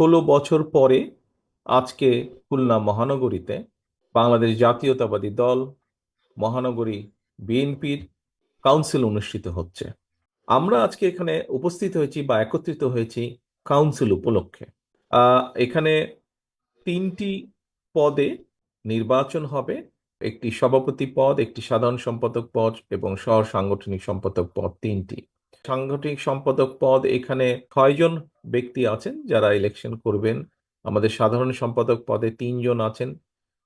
ষোলো বছর পরে আজকে খুলনা মহানগরীতে বাংলাদেশ জাতীয়তাবাদী দল, মহানগরী বিএনপির কাউন্সিল অনুষ্ঠিত হচ্ছে। আমরা আজকে এখানে উপস্থিত হয়েছি বা একত্রিত হয়েছি কাউন্সিল উপলক্ষে। এখানে তিনটি পদে নির্বাচন হবে। একটি সভাপতি পদ, একটি সাধারণ সম্পাদক পদ এবং সহ সাংগঠনিক সম্পাদক পদ তিনটি। সাংগঠনিক সম্পাদক পদ এখানে ছয়জন ব্যক্তি আছেন যারা ইলেকশন করবেন। আমাদের সাধারণ সম্পাদক পদে তিনজন আছেন,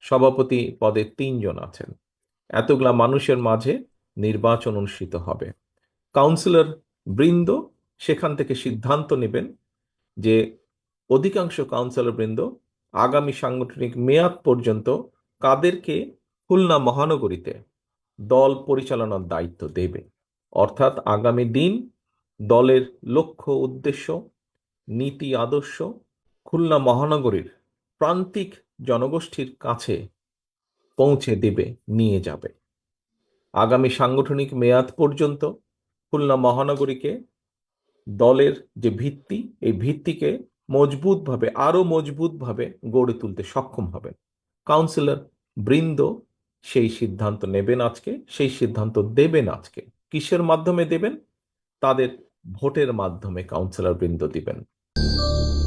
সভাপতি পদে তিনজন আছেন। এতগুলা মানুষের মাঝে নির্বাচন অনুষ্ঠিত হবে। কাউন্সিলর বৃন্দ সেখান থেকে সিদ্ধান্ত নেবেন যে অধিকাংশ কাউন্সিলর বৃন্দ আগামী সাংগঠনিক মেয়াদ পর্যন্ত কাদেরকে খুলনা মহানগরীতে দল পরিচালনার দায়িত্ব দেবে। অর্থাৎ আগামী দিন দলের লক্ষ্য উদ্দেশ্য নীতি আদর্শ খুলনা মহানগরীর প্রান্তিক জনগোষ্ঠীর কাছে পৌঁছে দেবে, নিয়ে যাবে। আগামী সাংগঠনিক মেয়াদ পর্যন্ত খুলনা মহানগরীকে দলের যে ভিত্তি, এই ভিত্তিকে মজবুতভাবে আরও মজবুতভাবে গড়ে তুলতে সক্ষম হবেন। কাউন্সিলর বৃন্দ সেই সিদ্ধান্ত নেবেন আজকে, সেই সিদ্ধান্ত দেবেন আজকে। কিসের মাধ্যমে দেবেন? তাদের ভোটের মাধ্যমে কাউন্সিলর বৃন্দ দিবেন। Música